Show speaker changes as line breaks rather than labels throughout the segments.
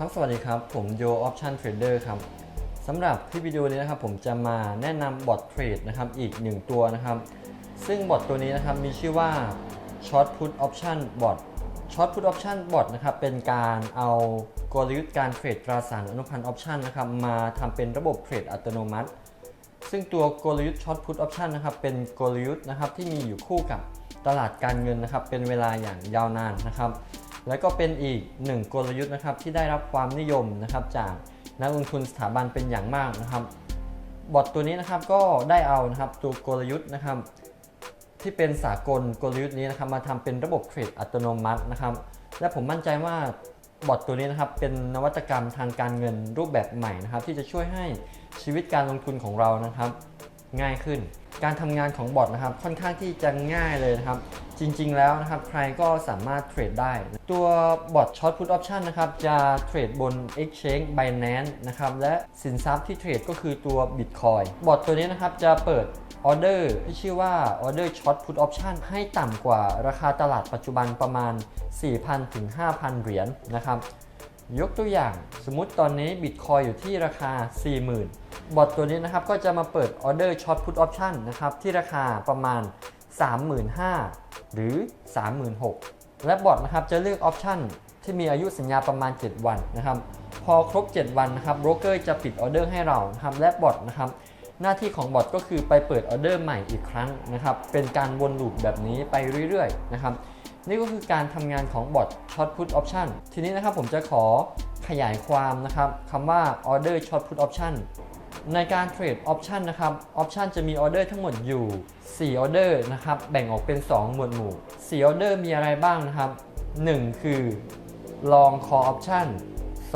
ครับสวัสดีครับผมโย Option Trader ครับสำหรับคลิปวิดีโอนี้นะครับผมจะมาแนะนำบอทเทรดนะครับอีกหนึ่งตัวนะครับ ซึ่งบอทตัวนี้นะครับมีชื่อว่า Short Put Option Bot Short Put Option Bot นะครับเป็นการเอากลยุทธ์การเทรดตราสารอนุพันธ์ Option นะครับมาทำเป็นระบบเทรดอัตโนมัติ ซึ่งตัวกลยุทธ์ Short Put Option นะครับเป็นกลยุทธ์นะครับที่มีอยู่คู่กับตลาดการเงินนะครับเป็นเวลาอย่างยาวนานนะครับ และก็เป็นอีกหนึ่งกลยุทธ์นะครับที่ได้รับความนิยมนะครับจากนักลงทุนสถาบันเป็นอย่างมากนะครับ บอทตัวนี้นะครับก็ได้เอานะครับตัวกลยุทธ์นะครับ ที่เป็นสากลกลยุทธ์นี้นะครับมาทำเป็นระบบเทรดอัตโนมัตินะครับ และผมมั่นใจว่าบอทตัวนี้นะครับเป็นนวัตกรรมทางการเงินรูปแบบใหม่นะครับ ที่จะช่วยให้ชีวิตการลงทุนของเรานะครับ ง่ายขึ้น การทำงานของบอทนะครับค่อนข้างที่จะง่ายเลยนะครับ จริงๆแล้วนะครับใครก็สามารถเทรดได้ ตัวบอทช็อตพุทออปชันนะครับจะเทรดบน Exchange Binance นะครับและสินทรัพย์ที่เทรดก็คือตัว Bitcoin บอทตัวนี้นะครับจะเปิดออเดอร์ที่ชื่อว่าออเดอร์ช็อตพุทออปชันให้ต่ำกว่าราคาตลาดปัจจุบันประมาณ 4,000ถึง5,000 เหรียญนะครับ ยกตัวอย่าง สมมติตอนนี้บิตคอยอยู่ที่ราคา 40,000 บอทตัวนี้นะครับก็จะมาเปิดออเดอร์ช็อตพุทออปชันนะครับที่ราคาประมาณ 35,000 หรือ 36,000 และบอทนะครับจะเลือกออปชันที่มีอายุสัญญาประมาณ 7 วันนะครับพอครบ 7 วันนะครับโบรกเกอร์จะปิดออเดอร์ให้เรานะครับและบอทนะครับหน้าที่ของบอทก็คือไปเปิดออเดอร์ใหม่อีกครั้งนะครับเป็นการวนลูปแบบนี้ไปเรื่อยๆนะครับ นี่ก็คือการทำงานของบอท Short Put Option ทีนี้นะครับผมจะขอขยายความนะครับคำว่า Order Short Put Option ในการเทรด Option นะครับ Option จะมีออเดอร์ทั้งหมดอยู่ 4 ออเดอร์นะครับ แบ่งออกเป็น 2 หมวดหมู่ 4 ออเดอร์มีอะไรบ้างนะครับ 1 คือ Long Call Option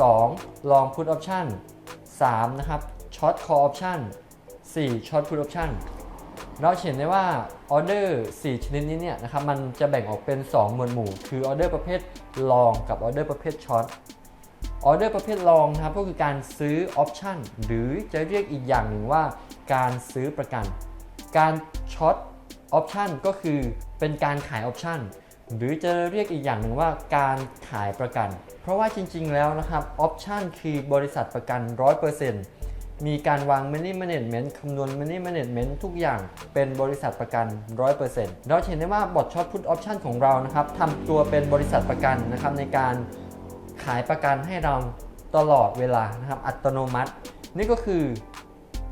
2 Long Put Option 3 นะครับ Short Call Option 4 Short Put Option เราเห็นได้ว่าออเดอร์4ชนิดนี้เนี่ยนะครับมันจะแบ่งออกเป็น 2 หมวดหมู่ คือออเดอร์ประเภท long กับออเดอร์ประเภท short ออเดอร์ประเภท long นะครับก็คือการซื้อออปชันหรือจะเรียกอีกอย่างหนึ่งว่า การซื้อประกัน การ short ออปชันก็คือเป็นการขายออปชันหรือจะเรียกอีกอย่างหนึ่งว่าการขายประกัน เพราะว่าจริงๆแล้วนะครับออปชันคือบริษัทประกัน 100% มีการวาง Money Management คำนวณ Money Management ทุกอย่างเป็นบริษัทประกัน 100%เราเห็นได้ว่าบอทช็อตพุทออปชันของเรานะครับทำตัวเป็นบริษัทประกันนะครับในการขายประกันให้เราตลอดเวลานะครับอัตโนมัติ นี่ก็คือ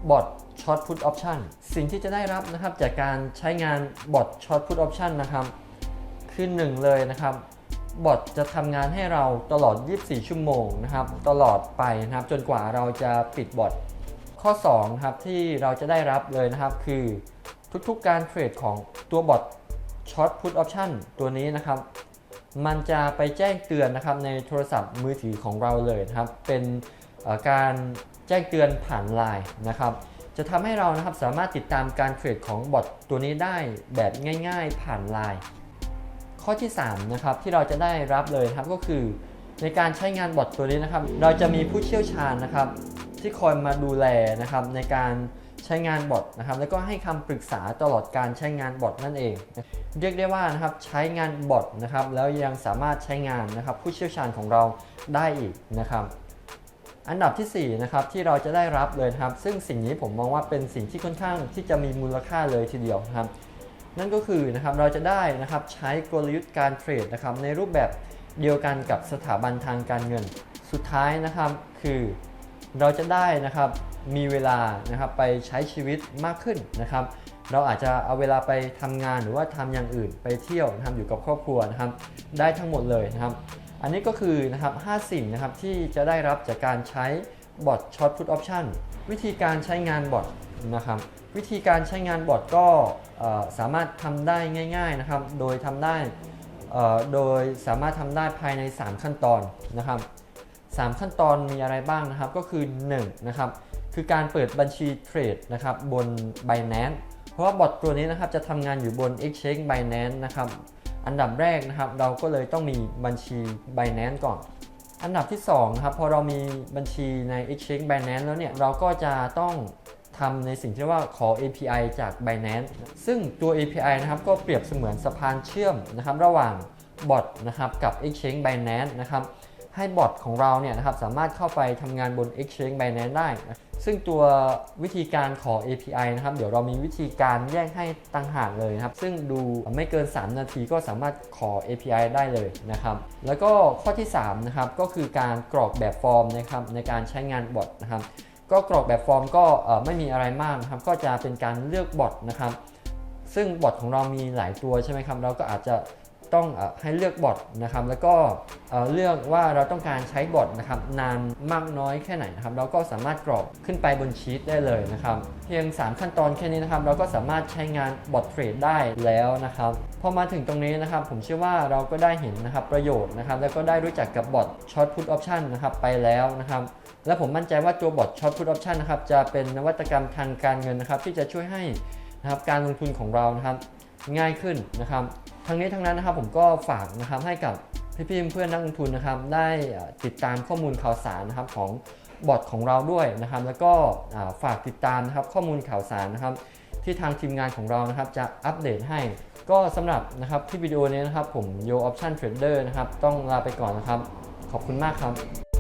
บอทช็อตพุทออปชันสิ่งที่จะได้รับนะครับจากการใช้งานบอทช็อตพุทออปชันนะครับคือหนึ่งเลยนะครับบอทจะทำงานให้เราตลอด 24 ชั่วโมงนะครับ ตลอดไปนะครับ จนกว่าเราจะปิดบอท ข้อ2นะครับที่เราจะได้รับเลยนะครับคือทุกๆการเทรดของตัวบอทช็อตพุทออปชันตัวนี้นะครับ มันจะไปแจ้งเตือนนะครับในโทรศัพท์มือถือของเราเลยนะครับ เป็นการแจ้งเตือนผ่านไลน์นะครับ จะทำให้เรานะครับสามารถติดตามการเทรดของบอทตัวนี้ได้แบบง่าย ๆผ่านไลน์ข้อที่ 3 นะครับ ที่เราจะได้รับเลยครับก็คือในการใช้งานบอทตัวนี้นะครับ เราจะมีผู้เชี่ยวชาญนะครับ ที่คอยมาดูแลนะครับในการใช้งานบอทนะครับแล้วก็ให้คำปรึกษาตลอดการใช้งานบอทนั่นเอง เรียกได้ว่านะครับใช้งานบอทนะครับแล้วยังสามารถใช้งานนะครับผู้เชี่ยวชาญของเราได้อีกนะครับอันดับทีสี่4นะครับที่เราจะได้รับเลยครับ ซึ่งสิ่งนี้ผมมองว่าเป็นสิ่งที่ค่อนข้างที่จะมีมูลค่าเลยทีเดียวครับ นั่นก็คือนะครับเราจะได้นะครับใช้กลยุทธ์การเทรดนะครับในรูปแบบเดียวกันกับสถาบันทางการเงิน สุดท้ายนะครับคือ เราจะได้นะครับมีเวลานะครับไปใช้ชีวิตมากขึ้นนะครับ เราอาจจะเอาเวลาไปทำงานหรือว่าทำอย่างอื่นไปเที่ยวนะครับอยู่กับครอบครัวนะครับ ได้ทั้งหมดเลยนะครับ อันนี้ก็คือนะครับ5สิ่งนะครับที่จะได้รับจากการใช้บอทช็อตพุทออปชันวิธีการใช้งานบอทนะครับวิธีการใช้งานบอทก็สามารถทำได้ง่าย ๆนะครับ โดยทำได้โดยสามารถทำได้ภายใน 3 ขั้นตอนนะครับ 3 ขั้นตอนมีอะไรบ้างนะครับ ก็คือ1นะครับคือการเปิดบัญชีเทรดนะครับบน Binance เพราะว่าบอทตัวนี้นะครับจะทำงานอยู่บน Exchange Binance นะครับอันดับแรกนะครับเราก็เลยต้องมีบัญชี Binance ก่อน อันดับที่2นะครับพอเรามีบัญชีใน Exchange Binance แล้วเนี่ยเราก็จะต้องทำในสิ่งที่เรียกว่าขอ API จาก Binance ซึ่งตัว API นะครับก็เปรียบเสมือนสะพานเชื่อมนะครับระหว่างบอทนะครับกับ Exchange Binance นะครับ ให้บอทของเราเนี่ยนะครับสามารถเข้าไปทำงานบน Exchange Binance ได้นะซึ่งตัววิธีการขอ API นะครับ เดี๋ยวเรามีวิธีการแยกให้ต่างหากเลยนะครับ ซึ่งดูไม่เกิน 3 นาทีก็สามารถขอ API ได้เลยนะครับ แล้วก็ข้อที่3นะครับก็คือการกรอกแบบฟอร์มนะครับในการใช้งานบอทนะครับก็กรอกแบบฟอร์มก็ไม่มีอะไรมากนะครับ ก็จะเป็นการเลือกบอทนะครับ ซึ่งบอทของเรามีหลายตัวใช่ไหมครับ เราก็อาจจะ ต้องอให้เลือกบอทนะครับแล้วก็เอ่อเลือกว่าเราต้องการใช้บอทนะครับนานมากน้อยแค่ไหนนะครับเราก็สามารถกรอกขึ้นไปบนชีตได้เลยนะครับเพียง 3 ขั้นตอนแค่นี้นะครับเราก็สามารถใช้งานบอทเทรดได้แล้วนะครับพอมาถึงตรงนี้นะครับผมเชื่อว่าเราก็ได้เห็นนะครับประโยชน์นะครับแล้วก็ได้รู้จักกับบอทช็อตพุทออปชันนะครับไปแล้วนะครับและผมมั่นใจว่าตัวบอทช็อตพุทออปชันนะครับจะเป็นนวัตกรรมทางการเงินนะครับที่จะช่วยให้นะครับการลงทุนของเรานะครับง่ายขึ้นนะครับ ทั้งนี้ทั้งนั้นนะครับผมก็ฝากนะครับให้กับพี่ๆเพื่อนนักลงทุนนะครับได้ติดตามข้อมูลข่าวสารนะครับของบอทของเราด้วยนะครับ แล้วก็ฝากติดตามนะครับข้อมูลข่าวสารนะครับ ที่ทางทีมงานของเรานะครับจะอัปเดตให้ ก็สำหรับนะครับที่วิดีโอนี้นะครับผมโยออปชั่นเทรดเดอร์นะครับต้องลาไปก่อนนะครับ ขอบคุณมากครับ